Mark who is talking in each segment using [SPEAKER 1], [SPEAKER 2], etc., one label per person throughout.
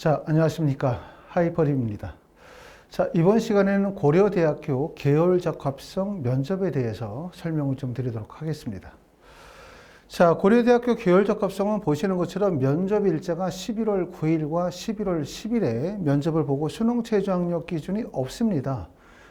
[SPEAKER 1] 자, 안녕하십니까. 하이퍼림입니다. 자, 이번 시간에는 고려대학교 계열적합성 면접에 대해서 설명을 좀 드리도록 하겠습니다. 자, 고려대학교 계열적합성은 보시는 것처럼 면접 일자가 11월 9일과 11월 10일에 면접을 보고 수능 최저 학력 기준이 없습니다.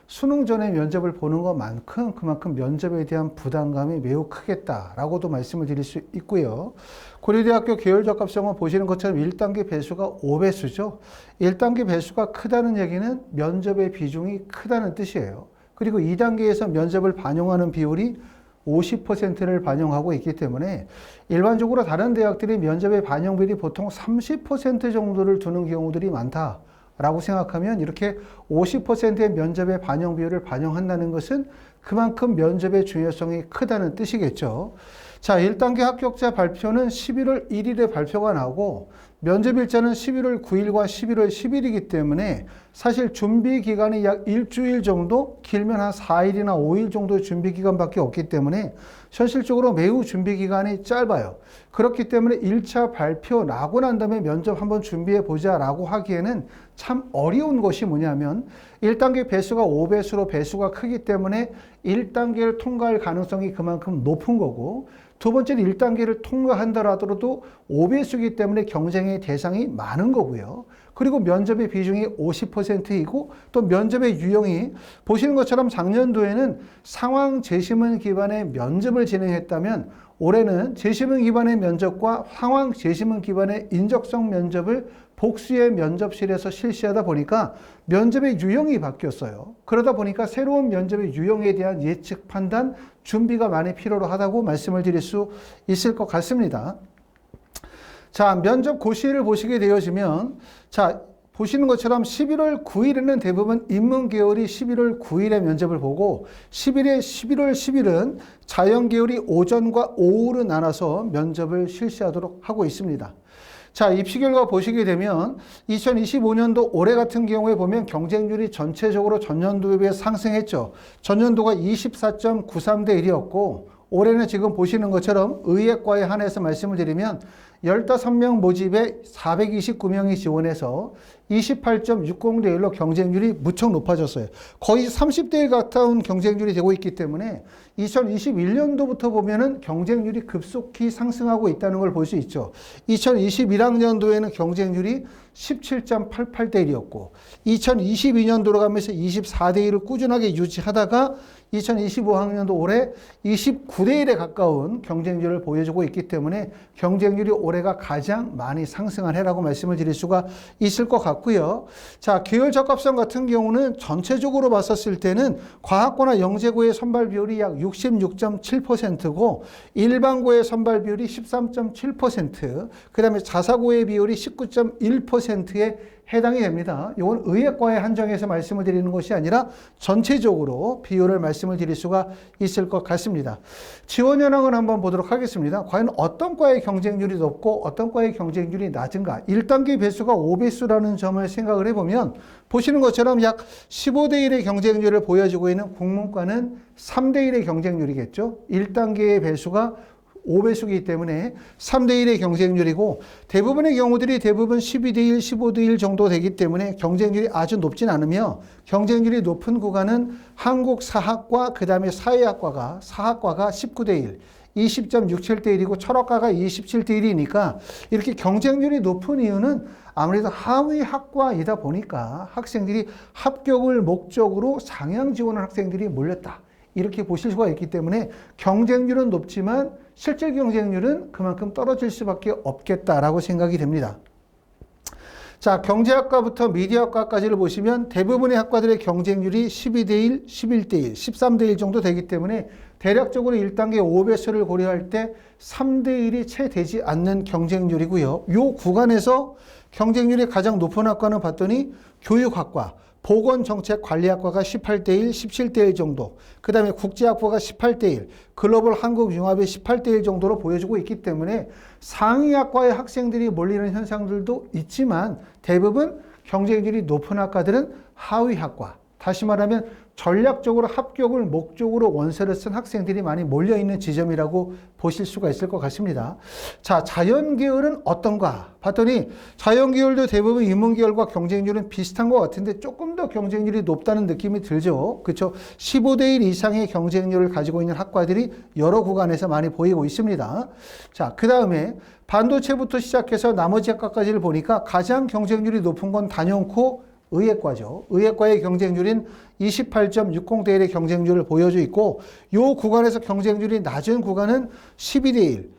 [SPEAKER 1] 수능 전에 면접을 보는 것만큼 그만큼 면접에 대한 부담감이 매우 크겠다라고도 말씀을 드릴 수 있고요. 고려대학교 계열적합성은 보시는 것처럼 1단계 배수가 5배수죠. 1단계 배수가 크다는 얘기는 면접의 비중이 크다는 뜻이에요. 그리고 2단계에서 면접을 반영하는 비율이 50%를 반영하고 있기 때문에 일반적으로 다른 대학들이 면접의 반영 비율이 보통 30% 정도를 두는 경우들이 많다. 라고 생각하면 이렇게 50%의 면접의 반영 비율을 반영한다는 것은 그만큼 면접의 중요성이 크다는 뜻이겠죠. 자, 1단계 합격자 발표는 11월 1일에 발표가 나고 면접 일자는 11월 9일과 11월 10일이기 때문에 사실 준비 기간이 약 일주일 정도 길면 한 4일이나 5일 정도의 준비 기간밖에 없기 때문에 현실적으로 매우 준비 기간이 짧아요. 그렇기 때문에 1차 발표 나고 난 다음에 면접 한번 준비해 보자라고 하기에는 참 어려운 것이 뭐냐면 1단계 배수가 5배수로 배수가 크기 때문에 1단계를 통과할 가능성이 그만큼 높은 거고 두 번째는 1단계를 통과한다라도 5배수이기 때문에 경쟁의 대상이 많은 거고요. 그리고 면접의 비중이 50%이고 또 면접의 유형이 보시는 것처럼 작년도에는 상황 재심은 기반의 면접을 진행했다면 올해는 재심은 기반의 면접과 상황 재심은 기반의 인적성 면접을 복수의 면접실에서 실시하다 보니까 면접의 유형이 바뀌었어요. 그러다 보니까 새로운 면접의 유형에 대한 예측 판단, 준비가 많이 필요로 하다고 말씀을 드릴 수 있을 것 같습니다. 자, 면접 고시를 보시게 되어지면, 자, 보시는 것처럼 11월 9일에는 대부분 인문 계열이 11월 9일에 면접을 보고 10일에 11월 10일은 자연 계열이 오전과 오후로 나눠서 면접을 실시하도록 하고 있습니다. 자, 입시 결과 보시게 되면 2025년도 올해 같은 경우에 보면 경쟁률이 전체적으로 전년도에 비해 상승했죠. 전년도가 24.93대 1이었고 올해는 지금 보시는 것처럼 의예과에 한해서 말씀을 드리면 15명 모집에 429명이 지원해서 28.60대 1로 경쟁률이 무척 높아졌어요. 거의 30대 1 가까운 경쟁률이 되고 있기 때문에 2021년도부터 보면은 경쟁률이 급속히 상승하고 있다는 걸 볼 수 있죠. 2021학년도에는 경쟁률이 17.88대 1이었고 2022년도로 가면서 24대 1을 꾸준하게 유지하다가 2025학년도 올해 29대 1에 가까운 경쟁률을 보여주고 있기 때문에 경쟁률이 올해가 가장 많이 상승한 해라고 말씀을 드릴 수가 있을 것 같고요. 자, 계열 적합성 같은 경우는 전체적으로 봤었을 때는 과학고나 영재고의 선발 비율이 약 66.7%고 일반고의 선발 비율이 13.7%, 그다음에 자사고의 비율이 19.1%에 해당이 됩니다. 이건 의예과에 한정해서 말씀을 드리는 것이 아니라 전체적으로 비율을 말씀 을 드릴 수가 있을 것 같습니다. 지원 현황을 한번 보도록 하겠습니다. 과연 어떤 과의 경쟁률이 높고 어떤 과의 경쟁률이 낮은가? 1단계 배수가 5배수라는 점을 생각을 해보면 보시는 것처럼 약 15대 1의 경쟁률을 보여주고 있는 국문과는 3대 1의 경쟁률이겠죠. 1단계의 배수가 5배수이기 때문에 3대1의 경쟁률이고 대부분의 경우들이 대부분 12대1, 15대1 정도 되기 때문에 경쟁률이 아주 높진 않으며 경쟁률이 높은 구간은 한국 사학과 그 다음에 사회학과가 사학과가 19대1, 20.67대 1이고 철학과가 27대 1이니까 이렇게 경쟁률이 높은 이유는 아무래도 하위 학과이다 보니까 학생들이 합격을 목적으로 상향 지원한 학생들이 몰렸다. 이렇게 보실 수가 있기 때문에 경쟁률은 높지만 실질 경쟁률은 그만큼 떨어질 수밖에 없겠다라고 생각이 됩니다. 자, 경제학과부터 미디어학과까지를 보시면 대부분의 학과들의 경쟁률이 12대 1, 11대 1, 13대 1 정도 되기 때문에 대략적으로 1단계 5배수를 고려할 때 3대 1이 채 되지 않는 경쟁률이고요. 요 구간에서 경쟁률이 가장 높은 학과는 봤더니 교육학과, 보건정책관리학과가 18대 1, 17대 1 정도, 그 다음에 국제학부가 18대 1, 글로벌 한국융합이 18대 1 정도로 보여주고 있기 때문에 상위학과의 학생들이 몰리는 현상들도 있지만 대부분 경쟁률이 높은 학과들은 하위학과, 다시 말하면 전략적으로 합격을 목적으로 원서를 쓴 학생들이 많이 몰려 있는 지점이라고 보실 수가 있을 것 같습니다. 자, 자연 계열은 어떤가 봤더니 자연 계열도 대부분 인문 계열과 경쟁률은 비슷한 것 같은데 조금 더 경쟁률이 높다는 느낌이 들죠. 그렇죠? 15대 1 이상의 경쟁률을 가지고 있는 학과들이 여러 구간에서 많이 보이고 있습니다. 자, 그 다음에 반도체부터 시작해서 나머지 학과까지를 보니까 가장 경쟁률이 높은 건 단연코 의예과죠. 의예과의 경쟁률인 28.60대 1의 경쟁률을 보여주고 있고 이 구간에서 경쟁률이 낮은 구간은 12대 1,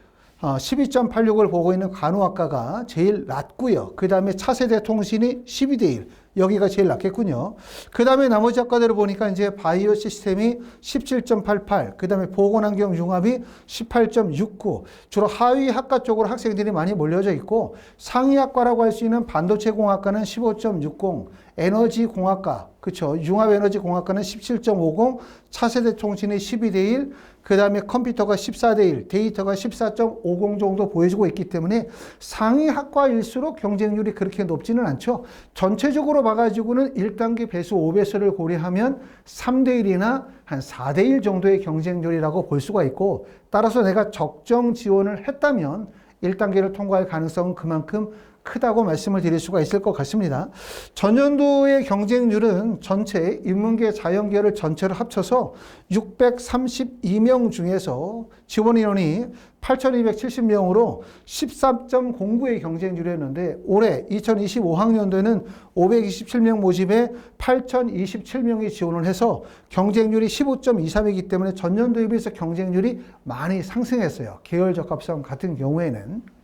[SPEAKER 1] 어, 12.86을 보고 있는 간호학과가 제일 낮고요. 그 다음에 차세대 통신이 12대 1. 여기가 제일 낮겠군요. 그 다음에 나머지 학과들을 보니까 이제 바이오 시스템이 17.88, 그 다음에 보건환경 융합이 18.69, 주로 하위 학과 쪽으로 학생들이 많이 몰려져 있고 상위 학과라고 할 수 있는 반도체 공학과는 15.60, 에너지 공학과, 그쵸. 융합 에너지 공학과는 17.50, 차세대 통신이 12대 1, 그 다음에 컴퓨터가 14대 1, 데이터가 14.50 정도 보여주고 있기 때문에 상위 학과일수록 경쟁률이 그렇게 높지는 않죠. 전체적으로 봐 가지고는 1단계 배수 5배수를 고려하면 3대 1이나 한 4대 1 정도의 경쟁률이라고 볼 수가 있고 따라서 내가 적정 지원을 했다면 1단계를 통과할 가능성은 그만큼 크다고 말씀을 드릴 수가 있을 것 같습니다. 전년도의 경쟁률은 전체 인문계 자연계를 전체를 합쳐서 632명 중에서 지원 인원이 8,270명으로 13.09의 경쟁률이었는데 올해 2025학년도에는 527명 모집에 8,027명이 지원을 해서 경쟁률이 15.23이기 때문에 전년도에 비해서 경쟁률이 많이 상승했어요. 계열 적합성 같은 경우에는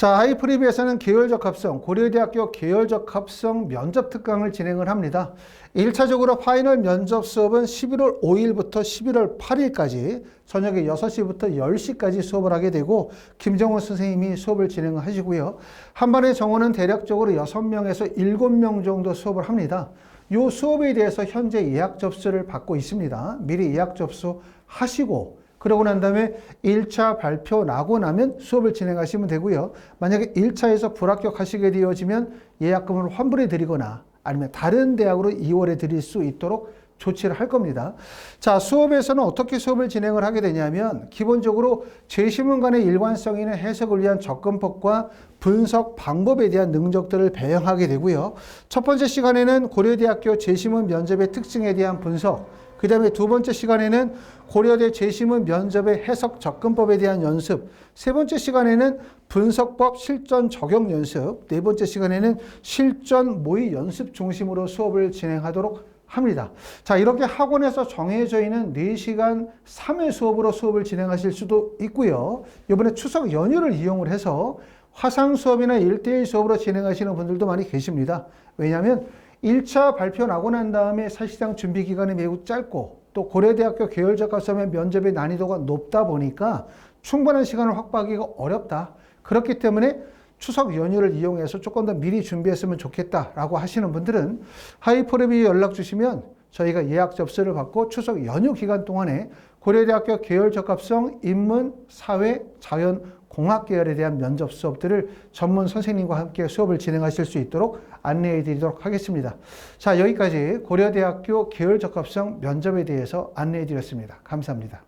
[SPEAKER 1] 자, 하이프리비에서는 계열적 합성, 고려대학교 계열적 합성 면접 특강을 진행을 합니다. 1차적으로 파이널 면접 수업은 11월 5일부터 11월 8일까지 저녁에 6시부터 10시까지 수업을 하게 되고 김정호 선생님이 수업을 진행하시고요. 한 반의 정원은 대략적으로 6명에서 7명 정도 수업을 합니다. 이 수업에 대해서 현재 예약 접수를 받고 있습니다. 미리 예약 접수 하시고 그러고 난 다음에 1차 발표 나고 나면 수업을 진행하시면 되고요. 만약에 1차에서 불합격하시게 되어지면 예약금을 환불해 드리거나 아니면 다른 대학으로 이월해 드릴 수 있도록 조치를 할 겁니다. 자, 수업에서는 어떻게 수업을 진행을 하게 되냐면 기본적으로 제시문 간의 일관성 있는 해석을 위한 접근법과 분석 방법에 대한 능력들을 배양하게 되고요. 첫 번째 시간에는 고려대학교 제시문 면접의 특징에 대한 분석, 그 다음에 두 번째 시간에는 고려대 재심은 면접의 해석 접근법에 대한 연습. 세 번째 시간에는 분석법 실전 적용 연습. 네 번째 시간에는 실전 모의 연습 중심으로 수업을 진행하도록 합니다. 자, 이렇게 학원에서 정해져 있는 4시간 3회 수업으로 수업을 진행하실 수도 있고요. 이번에 추석 연휴를 이용을 해서 화상 수업이나 1대1 수업으로 진행하시는 분들도 많이 계십니다. 왜냐하면 1차 발표 나고 난 다음에 사실상 준비 기간이 매우 짧고 또 고려대학교 계열적 학점의 면접의 난이도가 높다 보니까 충분한 시간을 확보하기가 어렵다. 그렇기 때문에 추석 연휴를 이용해서 조금 더 미리 준비했으면 좋겠다라고 하시는 분들은 하이퍼랩이 연락 주시면 저희가 예약 접수를 받고 추석 연휴 기간 동안에 고려대학교 계열 적합성 인문, 사회, 자연, 공학 계열에 대한 면접 수업들을 전문 선생님과 함께 수업을 진행하실 수 있도록 안내해 드리도록 하겠습니다. 자, 여기까지 고려대학교 계열 적합성 면접에 대해서 안내해 드렸습니다. 감사합니다.